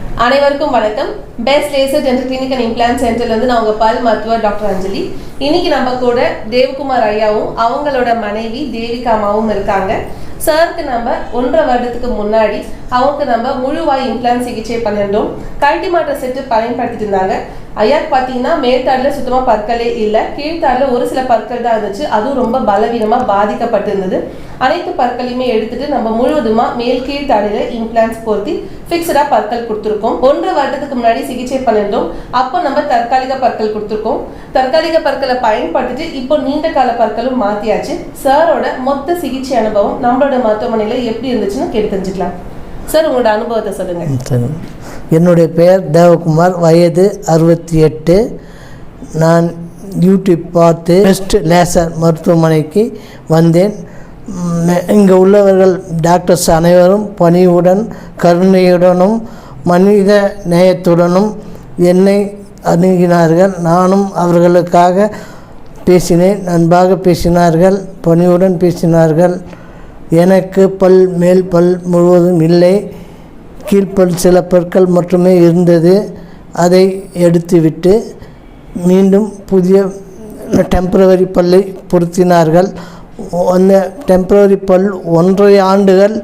அனைவருக்கும் வணக்கம். Best laser dental clinic and implant சென்டர்லேருந்து நான் உங்கள் பல் மருத்துவர் டாக்டர் அஞ்சலி. இன்னைக்கு நம்ம கூட தேவ்குமார் ஐயாவும் அவங்களோட மனைவி தேவிகா அம்மாவும் இருக்காங்க. சாருக்கு நம்ம ஒன்றரை வருடத்துக்கு முன்னாடி அவங்களுக்கு நம்ம முழுவாய் இம்ப்ளான் சிகிச்சை பண்ணிருந்தோம் கல்டிமாட்டர் செட்டு பயன்படுத்திட்டு இருந்தாங்க. ஐயாக்கு பார்த்தீங்கன்னா மேல்தாடில் சுத்தமாக பற்களே இல்லை. கீழ்த்தாடில் ஒரு சில பற்கள் தான் இருந்துச்சு. அதுவும் ரொம்ப பலவீனமாக பாதிக்கப்பட்டிருந்தது. அனைத்து பற்களையுமே எடுத்துட்டு நம்ம முழுவதுமா மேல் கீழ்த்தாடியில் இம்ப்ளான்ஸ் பொருத்தி ஃபிக்ஸ்டாக பற்கள் கொடுத்துருக்கோம். ஒன்று வருடத்துக்கு முன்னாடி சிகிச்சை பண்ணியிருந்தோம். அப்போ நம்ம தற்காலிக பற்கள் கொடுத்துருக்கோம். தற்காலிக பற்களை பயன்படுத்திட்டு இப்போ நீண்ட கால பற்களும் மாற்றியாச்சு சாரோட மொத்த சிகிச்சை அனுபவம் நம்மளோட மருத்துவமனையில் எப்படி இருந்துச்சுன்னு கேட்டு தெரிஞ்சுக்கலாம். சார் உங்களோட அனுபவத்தை சொல்லுங்க. சரி. என்னுடைய பெயர் தேவகுமார் வயது அறுபத்தி எட்டு. நான் யூடியூப் பார்த்து பெஸ்ட் லேசர் மருத்துவமனைக்கு வந்தேன். இங்கே உள்ளவர்கள் டாக்டர்ஸ் அனைவரும் பணிவுடன் கருணையுடனும் மனித நேயத்துடனும் என்னை அணுகினார்கள். நானும் அவர்களுக்காக பேசினேன். அன்பாக பேசினார்கள் பணிவுடன் பேசினார்கள். எனக்கு பல் மேல் பல் முழுவதும் இல்லை. கீழ்ப்பல் சில பற்கள் மட்டுமே இருந்தது. அதை எடுத்துவிட்டு மீண்டும் புதிய டெம்பரவரி பல்லை பொருத்தினார்கள். அந்த டெம்பரவரி பல் ஒன்றரை ஆண்டுகள்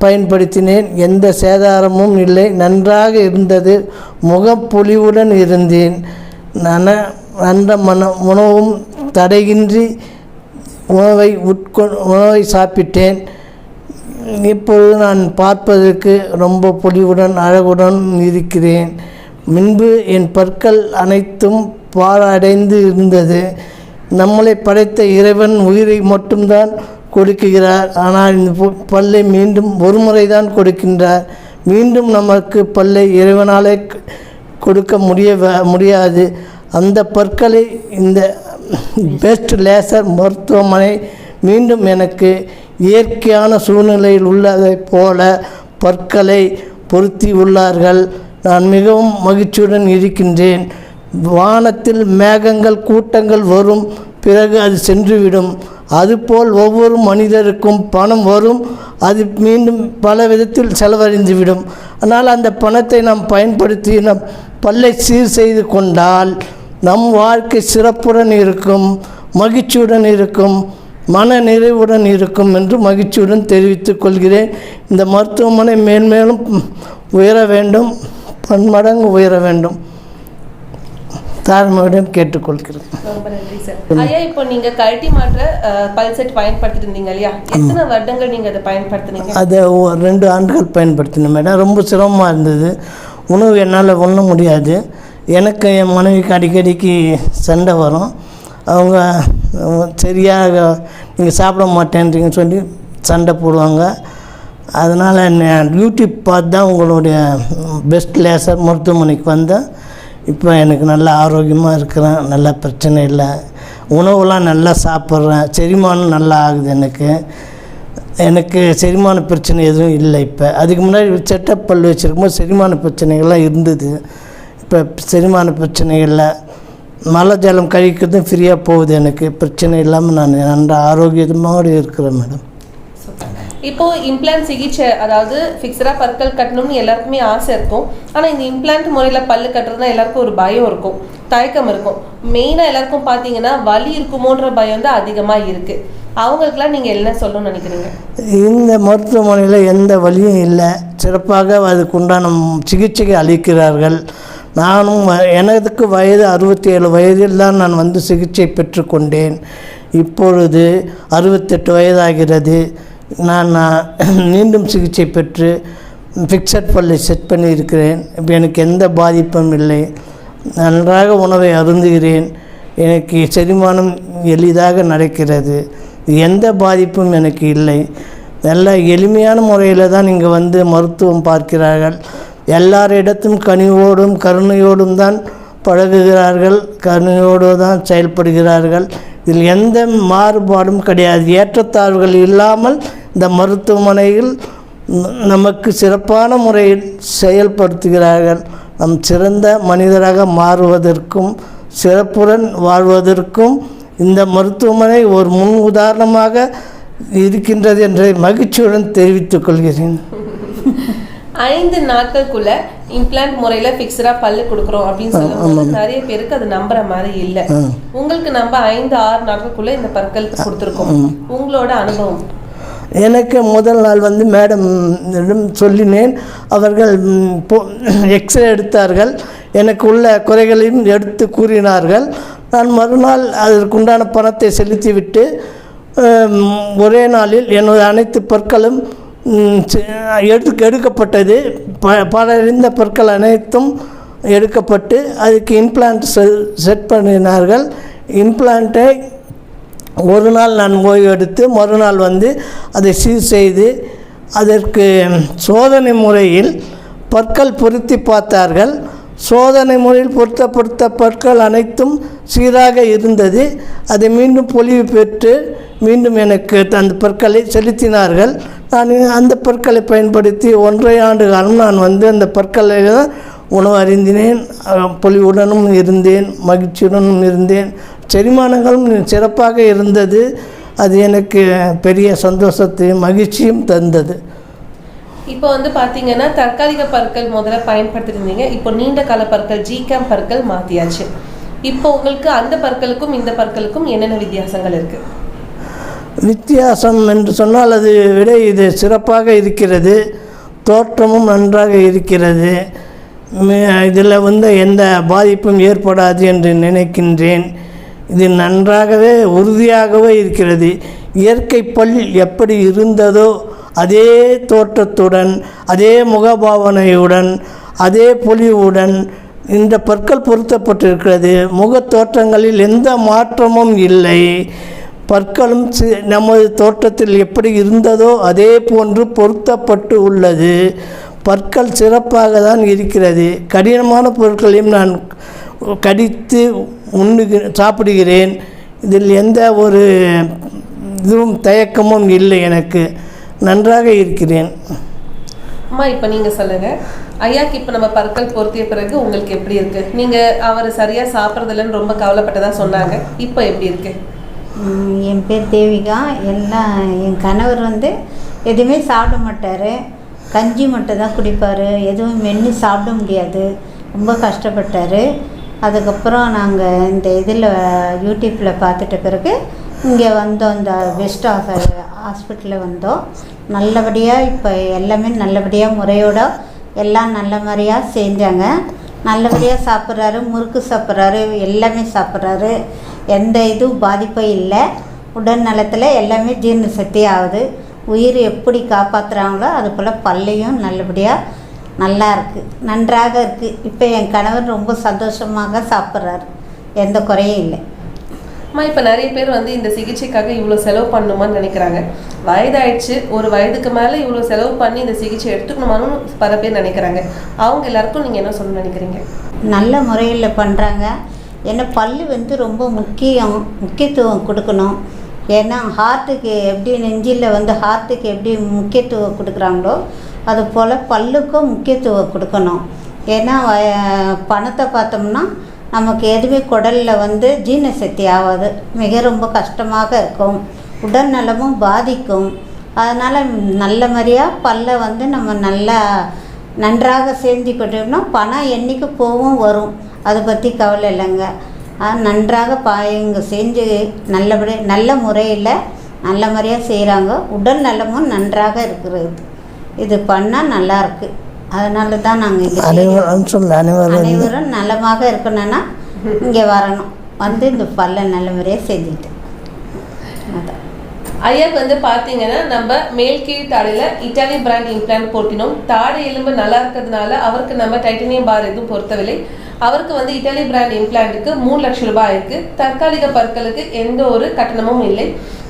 பயன்படுத்தினேன். எந்த சேதாரமும் இல்லை. நன்றாக இருந்தது. முகப்பொலிவுடன் இருந்தேன். நன நல்ல மன உணவும் தடையின்றி உணவை உட்கொ உணவை சாப்பிட்டேன். இப்பொழுது நான் பார்ப்பதற்கு ரொம்ப பொலிவுடன் அழகுடன் இருக்கிறேன். முன்பு என் பற்கள் அனைத்தும் பாழடைந்து இருந்தது. நம்மளை படைத்த இறைவன் உயிரை மட்டும்தான் கொடுக்குகிறார் ஆனால் இந்த பல்லை மீண்டும் ஒரு முறை தான் கொடுக்கின்றார். மீண்டும் நமக்கு பல்லை இறைவனாலே கொடுக்க முடிய முடியாது. அந்த பற்களை இந்த பெஸ்ட் லேசர் மருத்துவமனை மீண்டும் எனக்கு இயற்கையான சூழ்நிலையில் உள்ளதைப் போல பற்களை பொருத்தி உள்ளார்கள். நான் மிகவும் மகிழ்ச்சியுடன் இருக்கின்றேன். வானத்தில் மேகங்கள் கூட்டங்கள் வரும் பிறகு அது சென்றுவிடும். அதுபோல் ஒவ்வொரு மனிதருக்கும் பணம் வரும் அது மீண்டும் பல விதத்தில் செலவழிந்துவிடும். ஆனால் அந்த பணத்தை நாம் பயன்படுத்தி நம் பல்லை சீர் செய்து கொண்டால் நம் வாழ்க்கை சிறப்புடன் இருக்கும் மகிழ்ச்சியுடன் இருக்கும் மன நிறைவுடன் இருக்கும் என்று மகிழ்ச்சியுடன் தெரிவித்துக் கொள்கிறேன். இந்த மருத்துவமனை மேன்மேலும் உயர வேண்டும் பன்மடங்கு உயர வேண்டும். தாழ்மையுடன் கேட்டுக்கொள்கிறேன். ரொம்ப நன்றி சார். ஐயா இப்போ நீங்க கழட்டி மாற்ற அஹ், பல் செட் பயன்படுத்திட்டு இருந்தீங்க இல்லையா? எத்தனை வருடங்கள் நீங்க அதை பயன்படுத்துனீங்க? அதை ரெண்டு ஆண்டுகள் பயன்படுத்தினேன் மேடம். ரொம்ப சிரமமாக இருந்தது. உணவு என்னால் உண்ண முடியாது. எனக்கு என் மனைவிக்கு அடிக்கடிக்கு சண்டை வரும். அவங்க சரியாக நீங்கள் சாப்பிட மாட்டேன்றீங்கன்னு சொல்லி சண்டை போடுவாங்க. அதனால் நான் யூடியூப் பார்த்து தான் உங்களுடைய பெஸ்ட் லேசர் மருத்துவமனைக்கு வந்தேன். இப்போ எனக்கு நல்லா ஆரோக்கியமாக இருக்கிறேன் நல்லா பிரச்சனை இல்லை. உணவுலாம் நல்லா சாப்பிட்றேன். செரிமானம் நல்லா ஆகுது எனக்கு. எனக்கு செரிமான பிரச்சனை எதுவும் இல்லை இப்போ. அதுக்கு முன்னாடி செட்டப் பல் வச்சுருக்கும்போது செரிமான பிரச்சனைகள்லாம் இருந்தது. இப்போ செரிமான பிரச்சனை இல்லை மலை ஜலம் கழிக்கிறதும் ஃப்ரீயாக போகுது எனக்கு. பிரச்சனை இல்லாமல் நான் நல்ல ஆரோக்கியத்தோடு இருக்கிறேன் மேடம். இப்போ இம்ப்ளான்ட் சிகிச்சை அதாவது ஃபிக்ஸடா பற்கள் கட்டணும்னு எல்லாருக்குமே ஆசை இருக்கும். ஆனா இந்த இம்ப்ளான்ட் முறையில பல்லு கட்டுறதுனா எல்லாருக்கும் ஒரு பயம் இருக்கும். தயக்கம் இருக்கும். மெயினா எல்லாருக்கும் பாத்தீங்கன்னா வலி இருக்குமோன்ற பயம் தான் அதிகமா இருக்கு. அவங்களுக்குலாம் நீங்க என்ன சொல்லணும்னு நினைக்கிறீங்க? இந்த மருத்துவமனையில் எந்த வழியும் இல்லை. சிறப்பாக அதுக்குண்டான சிகிச்சை அளிக்கிறார்கள். நானும் வ- எனக்கு வயது அறுபத்தி ஏழு வயதில் தான் நான் வந்து சிகிச்சை பெற்றுக்கொண்டேன். இப்பொழுது அறுபத்தெட்டு வயதாகிறது. நான் நான் மீண்டும் சிகிச்சை பெற்று ஃபிக்ஸட் பல்லை செட் பண்ணியிருக்கிறேன். இப்போ எனக்கு எந்த பாதிப்பும் இல்லை. நன்றாக உணவை அருந்துகிறேன். எனக்கு செரிமானம் எளிதாக நடக்கிறது. எந்த பாதிப்பும் எனக்கு இல்லை. நல்ல எளிமையான முறையில் தான் இங்கே வந்து மருத்துவம் பார்க்கிறார்கள். எல்லாரிடத்தும் கனிவோடும் கருணையோடும் தான் பழகுகிறார்கள் கருணையோடு தான் செயல்படுகிறார்கள். இதில் எந்த மாறுபாடும் கிடையாது. ஏற்றத்தாழ்வுகள் இல்லாமல் இந்த மருத்துவமனையில் நமக்கு சிறப்பான முறையில் செயல்படுத்துகிறார்கள். நம் சிறந்த மனிதராக மாறுவதற்கும் சிறப்புடன் வாழ்வதற்கும் இந்த மருத்துவமனை ஒரு முன் உதாரணமாக இருக்கின்றது என்ற மகிழ்ச்சியுடன் தெரிவித்துக் கொள்கிறேன். ஐந்து நாட்களுக்குள்ள இம்ப்ளான்ட் முறையில ஃபிக்ஸ்டா பல்லு கொடுக்குறோம் அப்படின்னு சொல்லும்போது நிறைய பேருக்கு அது நம்புற மாதிரி இல்ல. உங்களுக்கு நம்ம ஐந்து ஆறு நாட்களுக்குள்ள இந்த பற்கள் கொடுத்துருக்கோம். உங்களோட அனுபவம்? எனக்கு முதல் நாள் வந்து மேடம் சொல்லினேன். அவர்கள் எக்ஸ்ரே எடுத்தார்கள். எனக்கு உள்ள குறைகளையும் எடுத்து கூறினார்கள். நான் மறுநாள் அதற்குண்டான பணத்தை செலுத்திவிட்டு ஒரே நாளில் எனது அனைத்து பற்களும் ம், செ- எடுக்கப்பட்டது. ப பலரிந்த பற்கள் அனைத்தும் எடுக்கப்பட்டு அதுக்கு இம்ப்ளான்ட் செட் பண்ணினார்கள். இம்ப்ளான்ட்டை ஒரு நாள் நான் ஓய்வு எடுத்து மறுநாள் வந்து அதை சீர் செய்து அதற்கு சோதனை முறையில் பற்கள் பொருத்தி பார்த்தார்கள். சோதனை முறையில் பொருத்தப்படுத்த பற்கள் அனைத்தும் சீராக இருந்தது. அதை மீண்டும் பொலிவு பெற்று மீண்டும் எனக்கு அந்த பற்களை செலுத்தினார்கள். நான் அந்த பற்களை பயன்படுத்தி ஒன்றரை ஆண்டு காலம் நான் வந்து அந்த பற்களை தான் உணவு அறிந்தினேன். பொலிவுடனும் இருந்தேன் மகிழ்ச்சியுடனும் இருந்தேன். செரிமானங்களும் சிறப்பாக இருந்தது. அது எனக்கு பெரிய சந்தோஷத்தையும் மகிழ்ச்சியும் தந்தது. இப்போ வந்து பார்த்தீங்கன்னா தற்காலிக பற்கள் முதல்ல பயன்படுத்திட்டு இருந்தீங்க இப்போ நீண்ட கால பற்கள் ஜிகேம் பற்கள் மாத்தியாச்சு. இப்போ உங்களுக்கு அந்த பற்களுக்கும் இந்த பற்களுக்கும் என்னென்ன வித்தியாசங்கள் இருக்கு? வித்தியாசம் என்று சொன்னால் அது விட இது சிறப்பாக இருக்கிறது. தோற்றமும் நன்றாக இருக்கிறது. இதில் வந்து எந்த பாதிப்பும் ஏற்படாது என்று நினைக்கின்றேன். இது நன்றாகவே உறுதியாகவே இருக்கிறது. இயற்கை பல் எப்படி இருந்ததோ அதே தோற்றத்துடன் அதே முகபாவனையுடன் அதே பொலிவுடன் இந்த பற்கள் பொருத்தப்பட்டிருக்கிறது. முகத் தோற்றங்களில் எந்த மாற்றமும் இல்லை. பற்களும் நமது தோட்டத்தில் எப்படி இருந்ததோ அதே போன்று பொருத்தப்பட்டு உள்ளது. பற்கள் சிறப்பாக தான் இருக்கிறது. கடினமான பொருட்களையும் நான் கடித்து உண்ணுக சாப்பிடுகிறேன். இதில் எந்த ஒரு இதுவும் தயக்கமும் இல்லை எனக்கு. நன்றாக இருக்கிறேன். அம்மா இப்போ நீங்க சொல்லுங்க. ஐயாக்கு இப்போ நம்ம பற்கள் பொருத்திய பிறகு உங்களுக்கு எப்படி இருக்கு? நீங்க அவர் சரியா சாப்பிட்றதில்லன்னு ரொம்ப கவலைப்பட்டதா சொன்னாங்க. இப்போ எப்படி இருக்கு? என் பேர் தேவிகா. எல்லாம் என் கணவர் வந்து எதுவுமே சாப்பிட மாட்டார். கஞ்சி மட்டும் தான் குடிப்பார். எதுவும் மென்று சாப்பிட முடியாது. ரொம்ப கஷ்டப்பட்டார். அதுக்கப்புறம் நாங்கள் இந்த இதில் யூடியூப்பில் பார்த்துட்ட பிறகு இங்கே வந்தோம். இந்த பெஸ்ட் ஹாஸ்பிட்டலில் வந்தோம். நல்லபடியாக இப்போ எல்லாமே நல்லபடியாக முறையோட எல்லாம் நல்ல மாதிரியாக செஞ்சாங்க. நல்லபடியாக சாப்பிட்றாரு முறுக்கு சாப்பிட்றாரு எல்லாமே சாப்பிட்றாரு. எந்த இதுவும் பாதிப்பும் இல்லை. உடல் நலத்தில் எல்லாமே ஜீரண சக்தி ஆகுது. உயிர் எப்படி காப்பாற்றுறாங்களோ அது போல் பல்லையும் நல்லபடியாக நல்லா இருக்குது நன்றாக இருக்குது இப்போ என் கணவர் ரொம்ப சந்தோஷமாக சாப்பிட்றாரு. எந்த குறையும் இல்லை. அம்மா இப்போ நிறைய பேர் வந்து இந்த சிகிச்சைக்காக இவ்வளோ செலவு பண்ணணுமான்னு நினைக்கிறாங்க. வயதாயிடுச்சு ஒரு வயதுக்கு மேலே இவ்வளோ செலவு பண்ணி இந்த சிகிச்சை எடுத்துக்கணுமான்னு பல பேர் நினைக்கிறாங்க. அவங்க எல்லாருக்கும் நீங்கள் என்ன சொல்ல நினைக்கிறீங்க? நல்ல முறையில் பண்ணுறாங்க ஏன்னா பல் வந்து ரொம்ப முக்கியம் முக்கியத்துவம் கொடுக்கணும். ஏன்னா ஹார்ட்டுக்கு எப்படி நெஞ்சில் வந்து ஹார்ட்டுக்கு எப்படி முக்கியத்துவம் கொடுக்குறாங்களோ அது போல் பல்லுக்கும் முக்கியத்துவம் கொடுக்கணும். ஏன்னா வய- பணத்தை பார்த்தோம்னா நமக்கு எதுவுமே குடலில் வந்து ஜீரண சக்தி ஆகாது. மிக ரொம்ப கஷ்டமாக இருக்கும். உடல் நலமும் பாதிக்கும். அதனால் நல்ல மாதிரியாக பல்லை வந்து நம்ம நல்லா நன்றாக சேர்ந்து கொட்டோம்னா பணம் என்றைக்கு போகும் வரும். அதை பற்றி கவலை இல்லைங்க. நன்றாக பா செஞ்சு நல்லபடி நல்ல முறையில் நல்ல மாதிரியாக செய்கிறாங்க உடல் நலமும் நன்றாக இருக்கிறது. இது பண்ணால் நல்லாயிருக்கு அதனால தான் நாங்கள் இங்கே அனைவரும் சொல்ல அனைவரும் அனைவரும் நலமாக இருக்கணும்னா இங்கே வரணும். வந்து இந்த பல்ல நல்ல முறையாக செஞ்சுட்டு. அதான். ஐயாக்கு வந்து பார்த்தீங்கன்னா நம்ம மேல் கீழ் தாடையில் இட்டாலியன் பிராண்ட் இம்ப்ளான்ட் போட்டினோம். தாடை எலும்பு நல்லா இருக்கிறதுனால அவருக்கு நம்ம டைட்டனியம் பார் எதுவும் பொருத்தவில்லை. அவருக்கு வந்து இட்டாலியன் பிராண்ட் இம்ப்ளான்ட்டுக்கு மூணு லட்சம் ரூபாய் இருக்கு. தற்காலிக பற்களுக்கு எந்த ஒரு கட்டணமும் இல்லை.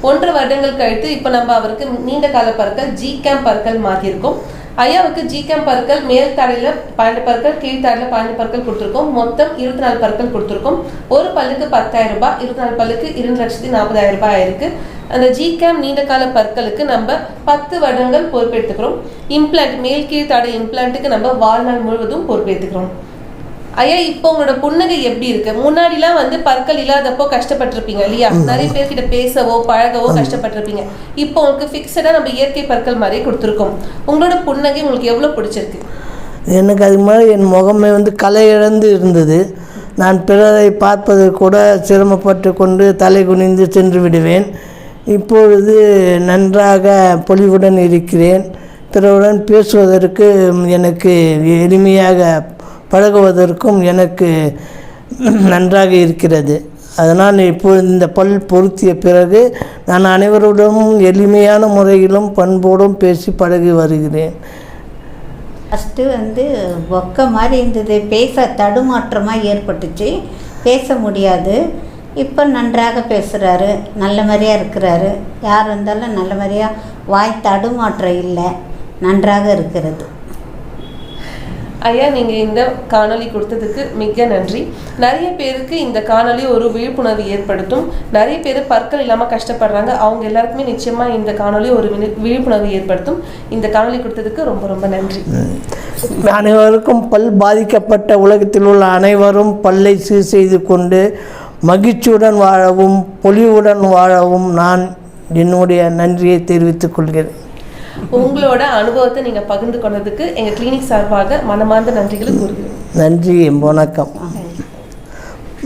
ஒன்றரை வருடங்கள் கழித்து இப்போ நம்ம அவருக்கு நீண்ட கால பற்கள் ஜி கேம் பற்கள் மாற்றிருக்கோம் ஐயாவுக்கு ஜிகேம் பற்கள் மேல் தாடையில் பன்னெண்டு பற்கள் கீழ் தாடையில் பன்னெண்டு பற்கள் கொடுத்துருக்கோம். மொத்தம் இருபத்தி நாலு பற்கள் கொடுத்துருக்கோம். ஒரு பல்லுக்கு பத்தாயிரம் ரூபாய் இருபத்தி நாலு பல்லுக்கு இரண்டு லட்சத்தி நாற்பதாயிரம் ரூபாய் ஆயிருக்கு. அந்த ஜிகேம் நீண்ட கால பற்களுக்கு நம்ம பத்து வருடங்கள் பொறுப்பெடுத்துக்கிறோம் இம்ப்ளான்ட் மேல் கீழ் தடை இம்ப்ளான்ட்டுக்கு நம்ம வாழ்நாள் முழுவதும் பொறுப்பேற்றுக்கிறோம். ஐயா இப்போ உங்களோட புன்னகை எப்படி இருக்கு? முன்னாடிலாம் வந்து பற்கள் இல்லாதப்போ கஷ்டப்பட்டிருப்பீங்க இல்லையா? நிறைய பேர்கிட்ட பேசவோ பழகவோ கஷ்டப்பட்டிருப்பீங்க. இப்போ உங்களுக்கு ஃபிக்ஸடா நம்ம இயற்கை பற்கள் மாதிரி கொடுத்துருக்கோம். உங்களோட புன்னகை உங்களுக்கு எவ்வளவு பிடிச்சிருக்கு? எனக்கு அது மாதிரி என் முகமே வந்து கலை இழந்து இருந்தது. நான் பிறரை பார்ப்பது கூட சிரமப்பட்டு கொண்டு தலை குனிந்து சென்று விடுவேன். இப்பொழுது நன்றாக பொலிவுடன் இருக்கிறேன். பிறருடன் பேசுவதற்கு எனக்கு எளிமையாக பழகுவதற்கும் எனக்கு நன்றாக இருக்கிறது. அதனால் இப்பொழுது இந்த பல் பொருத்திய பிறகு நான் அனைவருடனும் எளிமையான முறையிலும் பண்போடும் பேசி பழகி வருகிறேன். ஃபஸ்ட்டு வந்து ஒக்க மாதிரி இருந்தது. பேச தடுமாற்றமாக ஏற்பட்டுச்சு. பேச முடியாது. இப்போ நன்றாக பேசுகிறாரு நல்ல மாதிரியாக இருக்கிறாரு. யார் வந்தாலும் நல்ல மாதிரியாக வாய் தடுமாற்றம் இல்லை. நன்றாக இருக்கிறது. ஐயா நீங்கள் இந்த காணொளி கொடுத்ததுக்கு மிக்க நன்றி. நிறைய பேருக்கு இந்த காணொளி ஒரு விழிப்புணர்வு ஏற்படுத்தும். நிறைய பேர் பற்கள் இல்லாமல் கஷ்டப்படுறாங்க. அவங்க எல்லாருக்குமே நிச்சயமாக இந்த காணொலி ஒரு விழிப்புணர்வு ஏற்படுத்தும். இந்த காணொளி கொடுத்ததுக்கு ரொம்ப ரொம்ப நன்றி. அனைவருக்கும் பல் பாதிக்கப்பட்ட உலகத்தில் உள்ள அனைவரும் பல்லை சீர் செய்து கொண்டு மகிழ்ச்சியுடன் வாழவும் பொலிவுடன் வாழவும் நான் என்னுடைய நன்றியை தெரிவித்துக் கொள்கிறேன். உங்களோட அனுபவத்தை நீங்க பகிர்ந்து கொண்டதுக்கு எங்க கிளினிக் சார்பாக மனமார்ந்த நன்றிகளை கூறுகிறோம் நன்றி வணக்கம்.